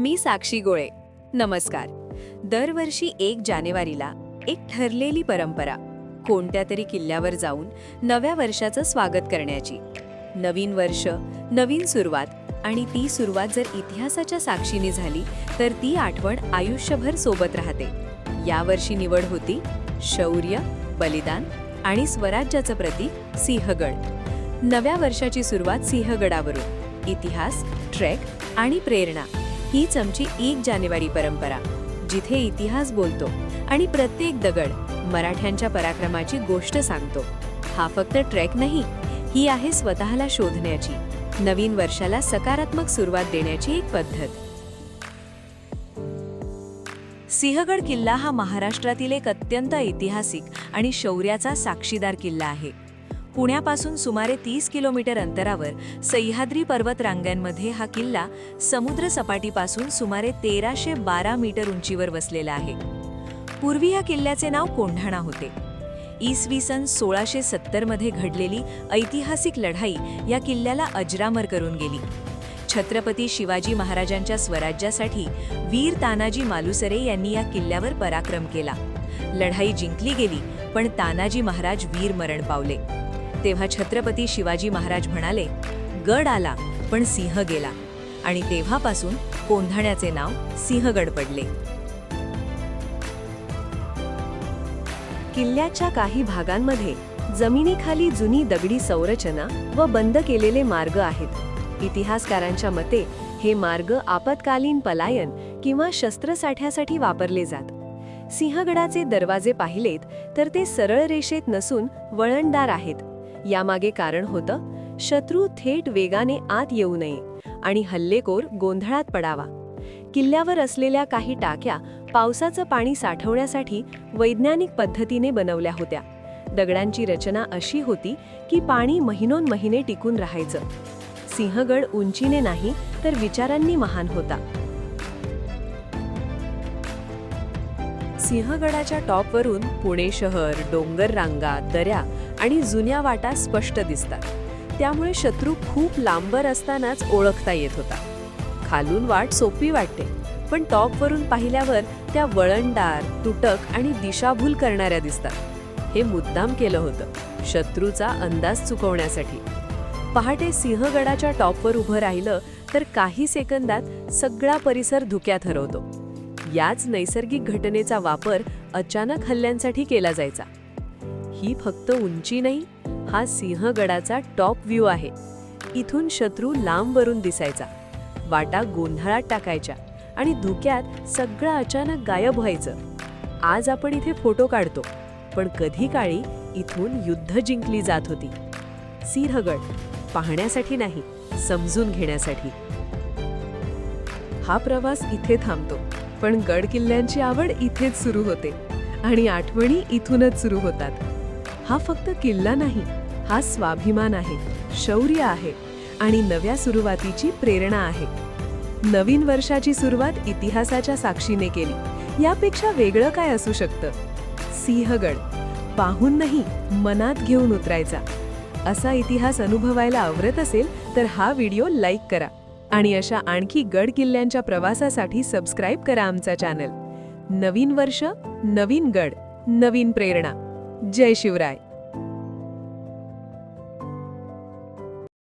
मी साक्षी गोळे. नमस्कार. दरवर्षी एक जानेवारीला एक ठरलेली परंपरा कोणत्या तरी किल्ल्यावर जाऊन नव्या वर्षाचं स्वागत करण्याची. नवीन वर्ष नवीन सुरुवात आणि ती सुरुवात जर इतिहासाच्या साक्षीने झाली तर ती आठवण आयुष्यभर सोबत राहते. यावर्षी निवड होती शौर्य बलिदान आणि स्वराज्याचं प्रतीक सिंहगड. नव्या वर्षाची सुरुवात सिंहगडावरून. इतिहास ट्रेक आणि प्रेरणा. हीच आमची एक जानेवारी परंपरा जिथे इतिहास बोलतो आणि प्रत्येक दगड मराठ्यांच्या पराक्रमाची गोष्ट सांगतो. हा फक्त ट्रेक नाही ही आहे स्वतःला शोधण्याची नवीन वर्षाला सकारात्मक सुरुवात देण्याची एक पद्धत. सिंहगड किल्ला हा महाराष्ट्रातील एक अत्यंत ऐतिहासिक आणि शौर्याचा साक्षीदार किल्ला आहे. पुण्यापासून सुमारे तीस किलोमीटर अंतरावर सह्याद्री पर्वत रांगांमध्ये हा किल्ला समुद्र सपाटीपासून सुमारे तेराशे बारा मीटर उंचीवर वसलेला आहे. पूर्वी या किल्ल्याचे नाव कोंढाणा होते. इसवी सन सोळाशे सत्तरमध्ये घडलेली ऐतिहासिक लढाई या किल्ल्याला अजरामर करून गेली. छत्रपती शिवाजी महाराजांच्या स्वराज्यासाठी वीर तानाजी मालुसरे यांनी या किल्ल्यावर पराक्रम केला. लढाई जिंकली गेली पण तानाजी महाराज वीर मरण पावले. तेव्हा छत्रपती शिवाजी महाराज म्हणाले गड आला पण सिंह गेला. आणि तेव्हापासून कोंधाण्याचे नाव सिंहगड पडले. किल्ल्याच्या काही भागांमध्ये जमिनीखाली जुनी दगडी संरचना व बंद केलेले मार्ग आहेत. इतिहासकारांच्या मते हे मार्ग आपत्कालीन पलायन किंवा शस्त्रसाठ्यासाठी वापरले जात. सिंहगडाचे दरवाजे पाहिलेत तर ते सरळ रेषेत नसून वळणदार आहेत. यामागे कारण होतं शत्रू थेट वेगाने आत येऊ नये आणि हल्लेखोर गोंधळात पडावा. किल्ल्यावर असलेल्या काही टाक्या पावसाचं पाणी साठवण्यासाठी वैज्ञानिक पद्धतीने बनवल्या होत्या. दगडांची रचना अशी होती की पाणी महिनोन महिने टिकून राहायचं. सिंहगड उंचीने नाही तर विचारांनी महान होता. सिंहगडाच्या टॉपवरून पुणे शहर डोंगर रांगा दऱ्या आणि जुन्या वाटा स्पष्ट दिसतात. त्यामुळे शत्रू खूप लांबर असतानाच ओळखता येत होता. खालून वाट सोपी वाटते पण टॉपवरून पाहिल्यावर त्या वळणदार तुटक आणि दिशाभूल करणाऱ्या दिसतात. हे मुद्दाम केलं होतं शत्रूचा अंदाज चुकवण्यासाठी. पहाटे सिंहगडाच्या टॉपवर उभं राहिलं तर काही सेकंदात सगळा परिसर धुक्यात हरवतो. याच नैसर्गिक घटनेचा वापर अचानक हल्ल्यांसाठी केला जायचा. ही फक्त उंची नाही हा सिंहगडाचा टॉप व्ह्यू आहे. इथून शत्रू लांबवरून दिसायचा. वाटा गोंधळात टाकायच्या आणि धुक्यात सगळं अचानक गायब व्हायचं. आज आपण इथे फोटो काढतो पण कधी काळी इथून युद्ध जिंकली जात होती. सिंहगड पाहण्यासाठी नाही समजून घेण्यासाठी. हा प्रवास इथे थांबतो पण गड किल्ल्यांची आवड इथेच सुरू होते आणि आठवणी इथूनच सुरू होतात. हा फक्त किल्ला नाही हा स्वाभिमान आहे शौर्य आहे आणि नव्या सुरुवातीची प्रेरणा आहे. नवीन वर्षाची सुरुवात इतिहासाच्या साक्षीने केली. यापेक्षा वेगळं काय असू शकतं? सिंहगड पाहून नाही मनात घेऊन उतरायचा. असा इतिहास अनुभवायला आवडत असेल तर हा व्हिडिओ लाईक करा आणि अशा आणखी गड किल्ल्यांच्या प्रवासासाठी सबस्क्राईब करा आमचा चॅनल. नवीन वर्ष नवीन गड नवीन प्रेरणा. जय शिवराय.